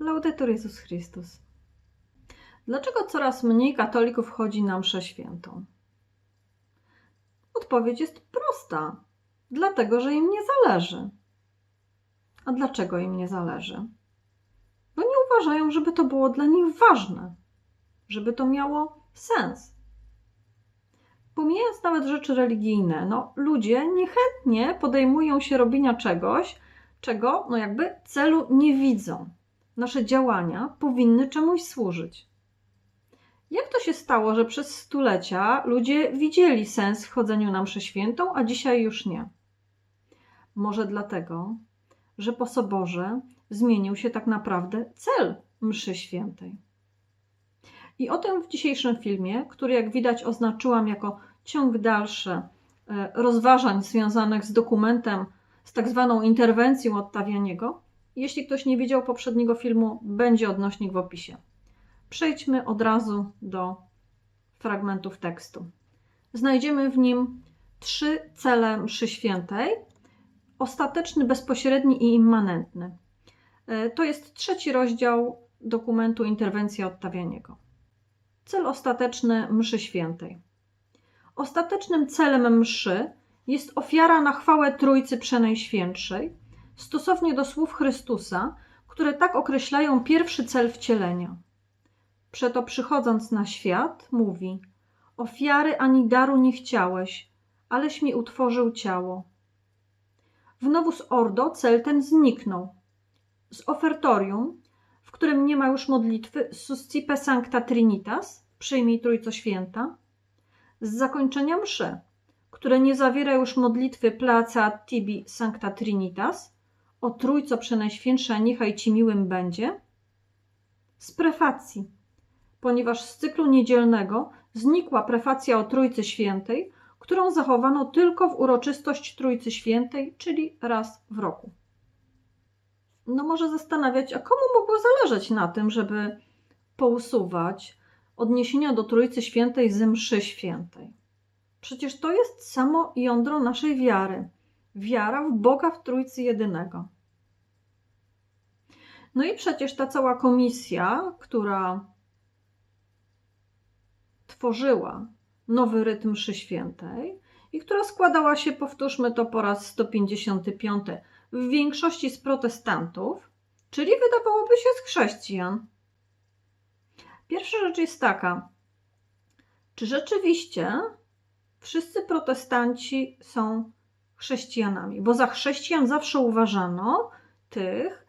Laudetur Jezus Chrystus. Dlaczego coraz mniej katolików chodzi na mszę świętą? Odpowiedź jest prosta. Dlatego, że im nie zależy. A dlaczego im nie zależy? Bo nie uważają, żeby to było dla nich ważne, żeby to miało sens. Pomijając nawet rzeczy religijne, no ludzie niechętnie podejmują się robienia czegoś, czego no jakby celu nie widzą. Nasze działania powinny czemuś służyć. Jak to się stało, że przez stulecia ludzie widzieli sens w chodzeniu na mszę świętą, a dzisiaj już nie? Może dlatego, że po soborze zmienił się tak naprawdę cel mszy świętej. I o tym w dzisiejszym filmie, który jak widać oznaczyłam jako ciąg dalszy e, rozważań związanych z dokumentem, z tak zwaną interwencją Ottawianiego. Jeśli ktoś nie widział poprzedniego filmu, będzie odnośnik w opisie. Przejdźmy od razu do fragmentów tekstu. Znajdziemy w nim trzy cele mszy świętej: ostateczny, bezpośredni i immanentny. E, to jest trzeci rozdział dokumentu Interwencja Ottawianiego. Cel ostateczny mszy świętej. Ostatecznym celem mszy jest ofiara na chwałę Trójcy Przenajświętszej, stosownie do słów Chrystusa, które tak określają pierwszy cel wcielenia. Przeto przychodząc na świat, mówi: Ofiary ani daru nie chciałeś, aleś mi utworzył ciało. W Nowus Ordo cel ten zniknął. Z ofertorium, w którym nie ma już modlitwy Suscipe Sancta Trinitas, przyjmij Trójco Święta, z zakończenia mszy, które nie zawiera już modlitwy Placa Tibi Sancta Trinitas, o Trójco Przenajświętsza niechaj Ci miłym będzie, z prefacji, ponieważ z cyklu niedzielnego znikła prefacja o Trójcy Świętej, którą zachowano tylko w uroczystość Trójcy Świętej, czyli raz w roku. No może zastanawiać, a komu mogło zależeć na tym, żeby pousuwać odniesienia do Trójcy Świętej z mszy świętej? Przecież to jest samo jądro naszej wiary. Wiara w Boga w Trójcy Jedynego. No i przecież ta cała komisja, która tworzyła nowy rytm mszy świętej i która składała się, powtórzmy to po raz 155, w większości z protestantów, czyli wydawałoby się z chrześcijan. Pierwsza rzecz jest taka, czy rzeczywiście wszyscy protestanci są chrześcijanami? Bo za chrześcijan zawsze uważano tych,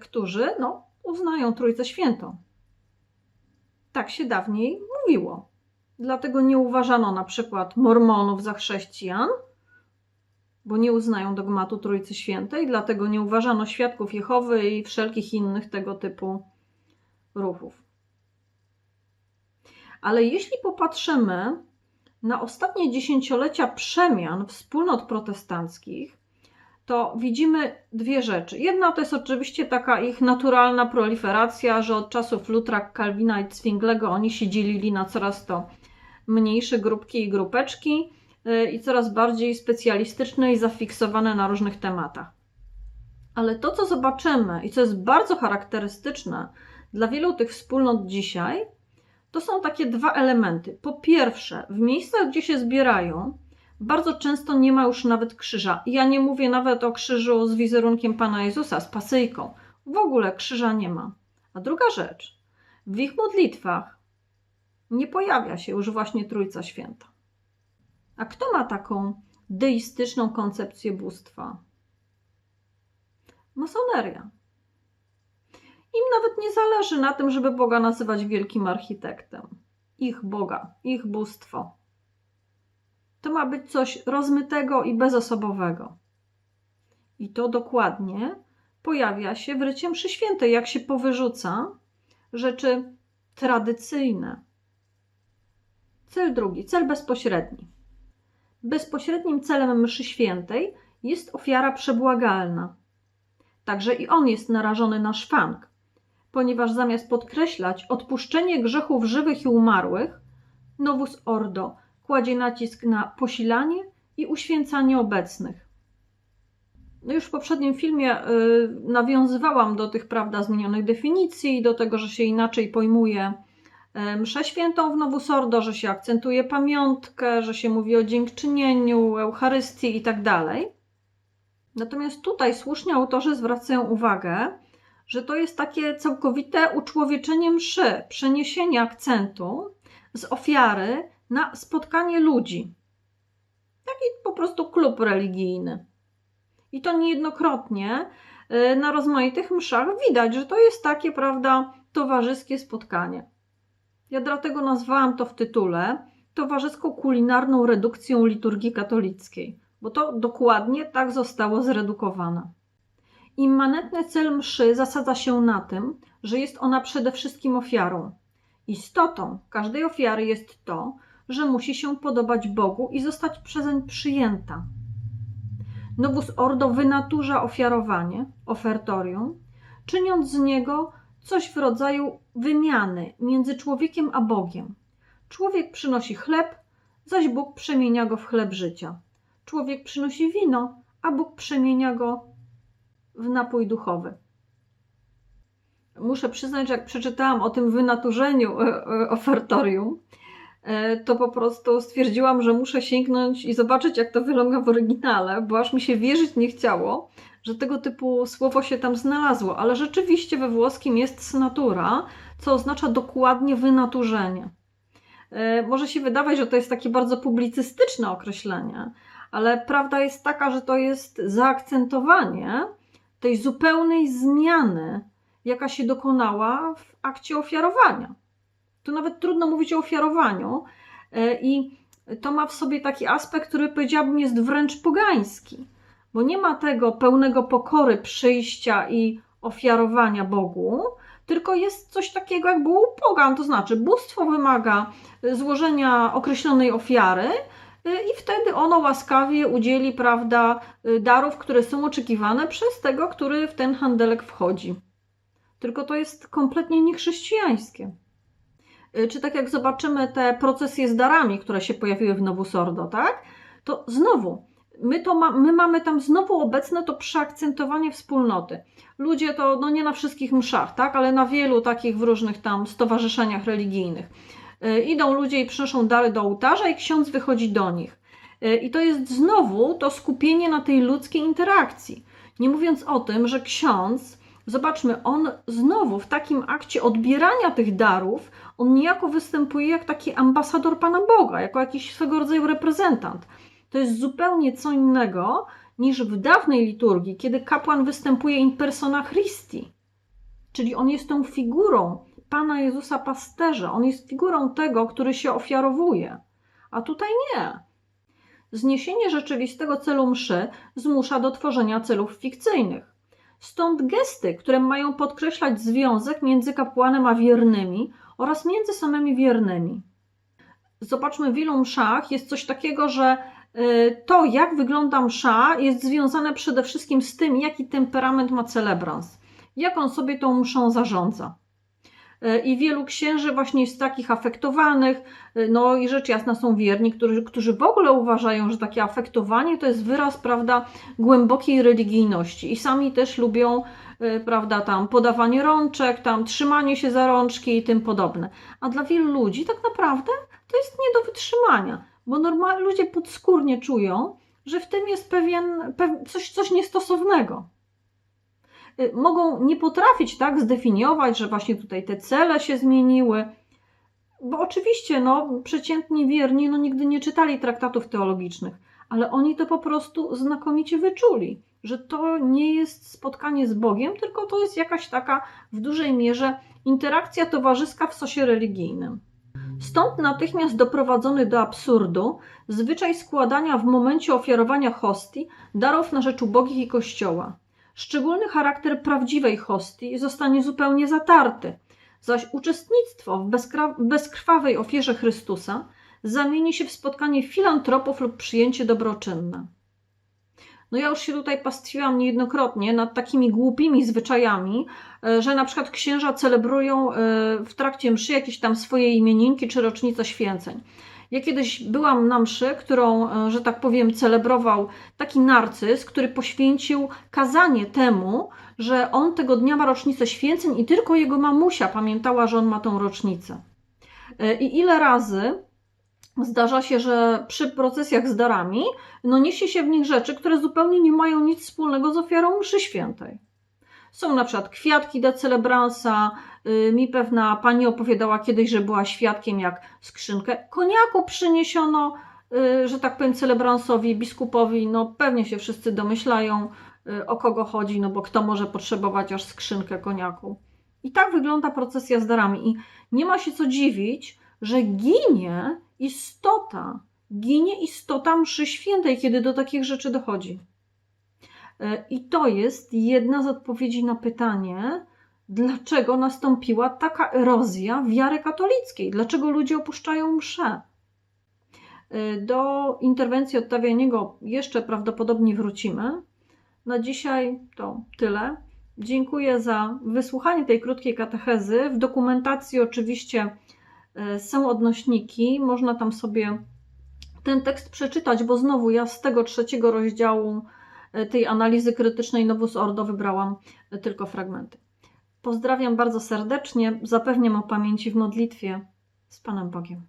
którzy no, uznają Trójcę Świętą. Tak się dawniej mówiło. Dlatego nie uważano na przykład Mormonów za chrześcijan, bo nie uznają dogmatu Trójcy Świętej, dlatego nie uważano świadków Jehowy i wszelkich innych tego typu ruchów. Ale jeśli popatrzymy na ostatnie dziesięciolecia przemian wspólnot protestanckich, to widzimy dwie rzeczy. Jedna to jest oczywiście taka ich naturalna proliferacja, że od czasów Lutra, Kalwina i Zwinglego oni się dzielili na coraz to mniejsze grupki i grupeczki y, i coraz bardziej specjalistyczne i zafiksowane na różnych tematach. Ale to, co zobaczymy i co jest bardzo charakterystyczne dla wielu tych wspólnot dzisiaj, to są takie dwa elementy. Po pierwsze, w miejscach, gdzie się zbierają, bardzo często nie ma już nawet krzyża. Ja nie mówię nawet o krzyżu z wizerunkiem Pana Jezusa, z pasyjką. W ogóle krzyża nie ma. A druga rzecz, w ich modlitwach nie pojawia się już właśnie Trójca Święta. A kto ma taką deistyczną koncepcję bóstwa? Masoneria. Im nawet nie zależy na tym, żeby Boga nazywać wielkim architektem. Ich Boga, ich bóstwo. To ma być coś rozmytego i bezosobowego. I to dokładnie pojawia się w rycie mszy świętej, jak się powyrzuca rzeczy tradycyjne. Cel drugi, cel bezpośredni. Bezpośrednim celem mszy świętej jest ofiara przebłagalna. Także i on jest narażony na szwank, ponieważ zamiast podkreślać odpuszczenie grzechów żywych i umarłych, Novus Ordo kładzie nacisk na posilanie i uświęcanie obecnych. No już w poprzednim filmie y, nawiązywałam do tych, prawda, zmienionych definicji, do tego, że się inaczej pojmuje y, mszę świętą w Nowus Ordo, że się akcentuje pamiątkę, że się mówi o dziękczynieniu, Eucharystii i tak. Natomiast tutaj słusznie autorzy zwracają uwagę, że to jest takie całkowite uczłowieczenie mszy, przeniesienie akcentu z ofiary na spotkanie ludzi. Taki po prostu klub religijny. I to niejednokrotnie y, na rozmaitych mszach widać, że to jest takie, prawda, towarzyskie spotkanie. Ja dlatego nazwałam to w tytule towarzyską kulinarną redukcją liturgii katolickiej, bo to dokładnie tak zostało zredukowane. Immanentny cel mszy zasadza się na tym, że jest ona przede wszystkim ofiarą. Istotą każdej ofiary jest to, że musi się podobać Bogu i zostać przezeń przyjęta. Novus Ordo wynaturza ofiarowanie, ofertorium, czyniąc z niego coś w rodzaju wymiany między człowiekiem a Bogiem. Człowiek przynosi chleb, zaś Bóg przemienia go w chleb życia. Człowiek przynosi wino, a Bóg przemienia go w napój duchowy. Muszę przyznać, że jak przeczytałam o tym wynaturzeniu e, e, ofertorium, to po prostu stwierdziłam, że muszę sięgnąć i zobaczyć, jak to wygląda w oryginale, bo aż mi się wierzyć nie chciało, że tego typu słowo się tam znalazło. Ale rzeczywiście we włoskim jest snatura, co oznacza dokładnie wynaturzenie. Może się wydawać, że to jest takie bardzo publicystyczne określenie, ale prawda jest taka, że to jest zaakcentowanie tej zupełnej zmiany, jaka się dokonała w akcie ofiarowania. Tu nawet trudno mówić o ofiarowaniu, e, i to ma w sobie taki aspekt, który powiedziałabym jest wręcz pogański, bo nie ma tego pełnego pokory przyjścia i ofiarowania Bogu, tylko jest coś takiego jak było u pogan, to znaczy bóstwo wymaga złożenia określonej ofiary, Y, i wtedy ono łaskawie udzieli, prawda, y, darów, które są oczekiwane przez tego, który w ten handelek wchodzi. Tylko to jest kompletnie niechrześcijańskie. Y, czy tak jak zobaczymy te procesje z darami, które się pojawiły w Nowu Sordo, tak? To znowu, my, to ma, my mamy tam znowu obecne to przeakcentowanie wspólnoty. Ludzie to, no nie na wszystkich mszach, tak? Ale na wielu takich w różnych tam stowarzyszeniach religijnych E, idą ludzie i przynoszą dary do ołtarza i ksiądz wychodzi do nich. E, I to jest znowu to skupienie na tej ludzkiej interakcji. Nie mówiąc o tym, że ksiądz, zobaczmy, on znowu w takim akcie odbierania tych darów, on niejako występuje jak taki ambasador Pana Boga, jako jakiś swego rodzaju reprezentant. To jest zupełnie co innego niż w dawnej liturgii, kiedy kapłan występuje in persona Christi. Czyli on jest tą figurą, Pana Jezusa pasterza. On jest figurą tego, który się ofiarowuje. A tutaj nie. Zniesienie rzeczywistego celu mszy zmusza do tworzenia celów fikcyjnych. Stąd gesty, które mają podkreślać związek między kapłanem a wiernymi oraz między samymi wiernymi. Zobaczmy, w wielu mszach jest coś takiego, że y, to, jak wygląda msza, jest związane przede wszystkim z tym, jaki temperament ma celebrans, jak on sobie tą mszą zarządza. E, i wielu księży właśnie jest takich afektowanych, e, no i rzecz jasna są wierni, którzy, którzy w ogóle uważają, że takie afektowanie to jest wyraz, prawda, głębokiej religijności i sami też lubią, e, prawda, tam podawanie rączek, tam trzymanie się za rączki i tym podobne. A dla wielu ludzi tak naprawdę to jest nie do wytrzymania, bo normalnie ludzie podskórnie czują, że w tym jest pewien, coś, coś niestosownego. Y, mogą nie potrafić tak zdefiniować, że właśnie tutaj te cele się zmieniły. Bo oczywiście, no, przeciętni wierni no, nigdy nie czytali traktatów teologicznych, ale oni to po prostu znakomicie wyczuli, że to nie jest spotkanie z Bogiem, tylko to jest jakaś taka w dużej mierze interakcja towarzyska w sosie religijnym. Stąd natychmiast doprowadzony do absurdu zwyczaj składania w momencie ofiarowania hostii darów na rzecz ubogich i kościoła. Szczególny charakter prawdziwej hostii zostanie zupełnie zatarty, zaś uczestnictwo w bezkrwawej ofierze Chrystusa zamieni się w spotkanie filantropów lub przyjęcie dobroczynne. No ja już się tutaj pastwiłam niejednokrotnie nad takimi głupimi zwyczajami, e, że na przykład księża celebrują e, w trakcie mszy jakieś tam swoje imieninki czy rocznice święceń. Ja kiedyś byłam na mszy, którą, e, że tak powiem, celebrował taki narcyz, który poświęcił kazanie temu, że on tego dnia ma rocznicę święceń i tylko jego mamusia pamiętała, że on ma tą rocznicę. E, I ile razy zdarza się, że przy procesjach z darami, no niesie się w nich rzeczy, które zupełnie nie mają nic wspólnego z ofiarą mszy świętej. Są na przykład kwiatki de celebransa. Y, Mi pewna pani opowiadała kiedyś, że była świadkiem, jak skrzynkę koniaku przyniesiono, y, że tak powiem, celebransowi, biskupowi. No pewnie się wszyscy domyślają, y, o kogo chodzi, no bo kto może potrzebować aż skrzynkę koniaku. I tak wygląda procesja z darami. I nie ma się co dziwić, że ginie istota, ginie istota mszy świętej, kiedy do takich rzeczy dochodzi. E, I to jest jedna z odpowiedzi na pytanie, dlaczego nastąpiła taka erozja wiary katolickiej, dlaczego ludzie opuszczają mszę. E, Do interwencji odtawianiego jeszcze prawdopodobnie wrócimy. Na dzisiaj to tyle. Dziękuję za wysłuchanie tej krótkiej katechezy. W dokumentacji oczywiście e, są odnośniki, można tam sobie ten tekst przeczytać, bo znowu ja z tego trzeciego rozdziału tej analizy krytycznej Novus Ordo wybrałam e, tylko fragmenty. Pozdrawiam bardzo serdecznie, zapewniam o pamięci w modlitwie z Panem Bogiem.